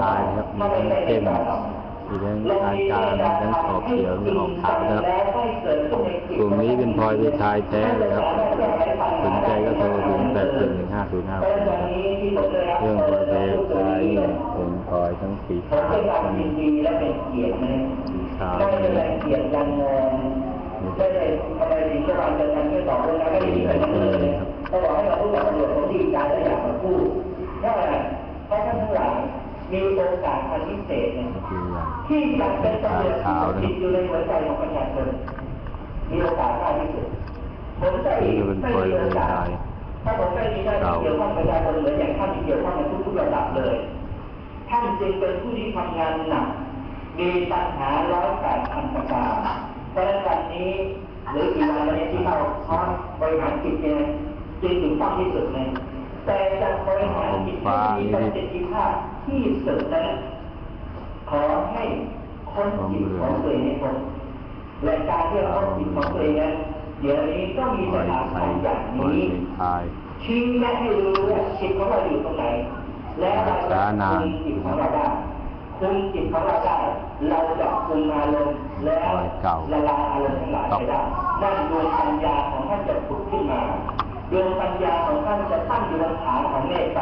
ชายนะครับมีทั้งเข้มมีทั้งอาการมีทั้งขอบเขียวมีออกขาวนะครับกลุ่มนี้เป็นพลอยที่ชายแท้เลยครับสนใจก็โทรถึงแปดหนึ่งห้าศูนย์ห้าเรื่องพลอยแท้ชายเป็นพลอยทั้งสีขาวทั้งดีและเป็นเกียรตินะสีขาวม่ มีโอกาสอันพิเศษเนี่ยคืออย่างที่จะเป็นตำรวจที่ติดอยู่ในหัวใจของประชาชนมีโอกาสมากที่สุดผมจะอีกไม่มีโอกาสถ้าผมไม่มีหน้าที่เกี่ยวข้องประชาชนเหมือนอย่างท่านที่เกี่ยวข้องในทุกๆระดับเลย ท่านจึงเป็นผู้ที่ทำงานหนักมีปัญหาร้อยแปดพันประการเพราะฉะนั้นวันนี้หรือกี่วันนี้ที่เราคอร์สบริหารจิตเนี่ยจึงถูกต้องที่สุดเลยแต่จะบ ริหามีประสิทธิภาพที่สุดนั้นขอให้คนจิตของตัวเองให้คนและการที่เราจิตของตัวเองนั้นเดี๋ยวนี้ก็มีสถานไทที่ยอย่างนี้ชี้แนะให้รู้ว่าจิตของเราอยู่ตรงไหน และเราจะคุมจิตของเราได้คุมจิตของเราได้เราจะคุมอารมณ์แล้วละลายอารมณ์ทั้งหลายไปได้นั่นดวงปัญญาของท่านจะผุดขึ้นมาดวงปัญญาของท่านจะตั้งอยู่บนฐานของเมตตา